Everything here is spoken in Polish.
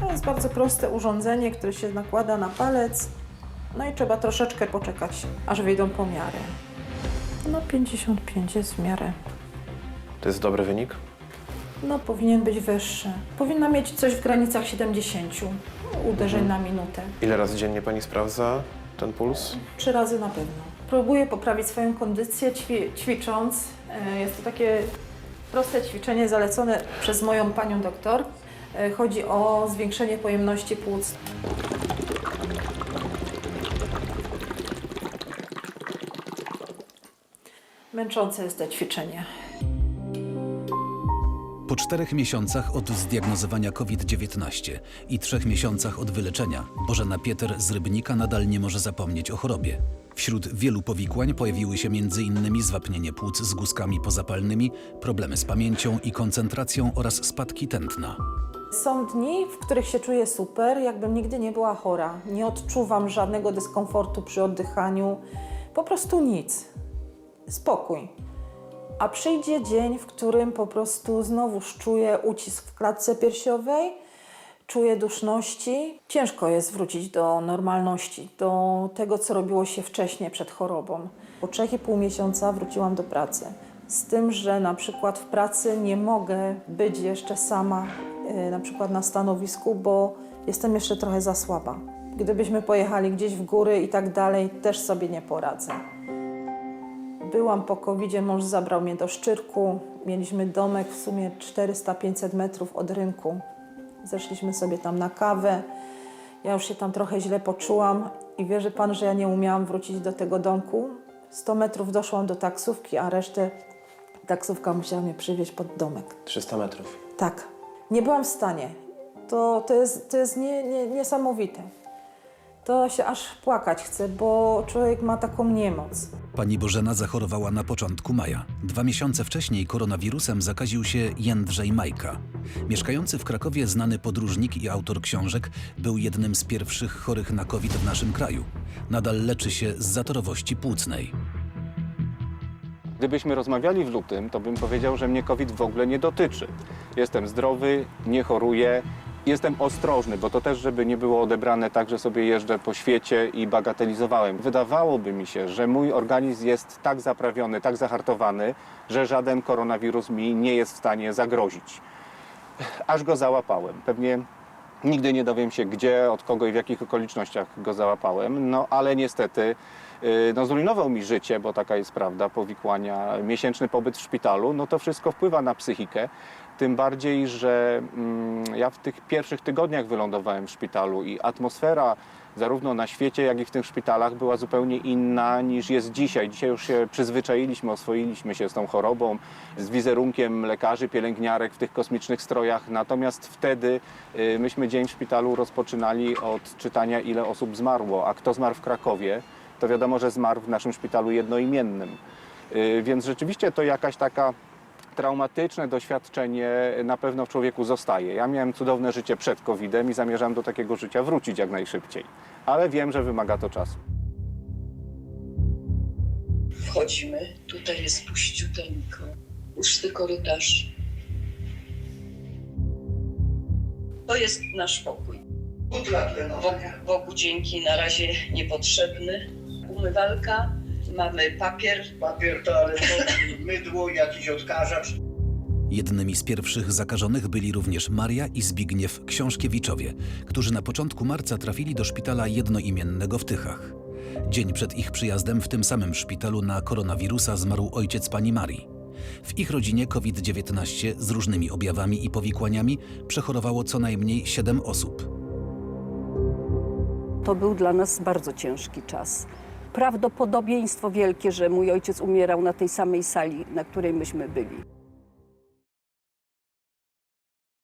To jest bardzo proste urządzenie, które się nakłada na palec. No i trzeba troszeczkę poczekać, aż wyjdą pomiary. No 55 jest w miarę. To jest dobry wynik? No powinien być wyższy. Powinna mieć coś w granicach 70 uderzeń na minutę. Ile razy dziennie pani sprawdza ten puls? Trzy razy na pewno. Próbuję poprawić swoją kondycję ćwi ćwicząc. E, Jest to takie proste ćwiczenie zalecone przez moją panią doktor. E, Chodzi o zwiększenie pojemności płuc. Męczące jest to ćwiczenie. Po czterech miesiącach od zdiagnozowania COVID-19 i trzech miesiącach od wyleczenia, Bożena Pieter z Rybnika nadal nie może zapomnieć o chorobie. Wśród wielu powikłań pojawiły się m.in. zwapnienie płuc z guzkami pozapalnymi, problemy z pamięcią i koncentracją oraz spadki tętna. Są dni, w których się czuję super, jakbym nigdy nie była chora. Nie odczuwam żadnego dyskomfortu przy oddychaniu, po prostu nic. Spokój. A przyjdzie dzień, w którym po prostu znowuż czuję ucisk w klatce piersiowej, czuję duszności. Ciężko jest wrócić do normalności, do tego, co robiło się wcześniej przed chorobą. Po 3,5 miesiąca wróciłam do pracy. Z tym, że na przykład w pracy nie mogę być jeszcze sama, na przykład na stanowisku, bo jestem jeszcze trochę za słaba. Gdybyśmy pojechali gdzieś w góry i tak dalej, też sobie nie poradzę. Byłam po covid mąż zabrał mnie do Szczyrku. Mieliśmy domek w sumie 400-500 metrów od rynku. Zeszliśmy sobie tam na kawę. Ja już się tam trochę źle poczułam i wierzy pan, że ja nie umiałam wrócić do tego domku. 100 metrów doszłam do taksówki, a resztę taksówka musiała mnie przywieźć pod domek. 300 metrów. Tak, nie byłam w stanie. To, to jest, to jest nie, nie, niesamowite. To się aż płakać chce, bo człowiek ma taką niemoc. Pani Bożena zachorowała na początku maja. Dwa miesiące wcześniej koronawirusem zakaził się Jędrzej Majka. Mieszkający w Krakowie znany podróżnik i autor książek był jednym z pierwszych chorych na COVID w naszym kraju. Nadal leczy się z zatorowości płucnej. Gdybyśmy rozmawiali w lutym, to bym powiedział, że mnie COVID w ogóle nie dotyczy. Jestem zdrowy, nie choruję, jestem ostrożny, bo to też, żeby nie było odebrane tak, że sobie jeżdżę po świecie i bagatelizowałem. Wydawałoby mi się, że mój organizm jest tak zaprawiony, tak zahartowany, że żaden koronawirus mi nie jest w stanie zagrozić. Aż go załapałem. Pewnie nigdy nie dowiem się, gdzie, od kogo i w jakich okolicznościach go załapałem, no ale niestety yy, no, zrujnował mi życie, bo taka jest prawda, powikłania, miesięczny pobyt w szpitalu, no to wszystko wpływa na psychikę. Tym bardziej, że mm, ja w tych pierwszych tygodniach wylądowałem w szpitalu i atmosfera zarówno na świecie, jak i w tych szpitalach była zupełnie inna niż jest dzisiaj. Dzisiaj już się przyzwyczailiśmy, oswoiliśmy się z tą chorobą, z wizerunkiem lekarzy, pielęgniarek w tych kosmicznych strojach. Natomiast wtedy y, myśmy dzień w szpitalu rozpoczynali od czytania, ile osób zmarło, a kto zmarł w Krakowie, to wiadomo, że zmarł w naszym szpitalu jednoimiennym. Y, Więc rzeczywiście to jakaś taka traumatyczne doświadczenie na pewno w człowieku zostaje. Ja miałem cudowne życie przed COVID-em i zamierzam do takiego życia wrócić jak najszybciej. Ale wiem, że wymaga to czasu. Wchodzimy, tutaj jest puściuteńko, pusty korytarz. To jest nasz pokój. Wokół, wokół dzięki na razie niepotrzebny. Umywalka, mamy papier, papier toaletowy, mydło, jakiś odkażacz. Jednymi z pierwszych zakażonych byli również Maria i Zbigniew Książkiewiczowie, którzy na początku marca trafili do szpitala jednoimiennego w Tychach. Dzień przed ich przyjazdem w tym samym szpitalu na koronawirusa zmarł ojciec pani Marii. W ich rodzinie COVID-19 z różnymi objawami i powikłaniami przechorowało co najmniej 7 osób. To był dla nas bardzo ciężki czas. Prawdopodobieństwo wielkie, że mój ojciec umierał na tej samej sali, na której myśmy byli.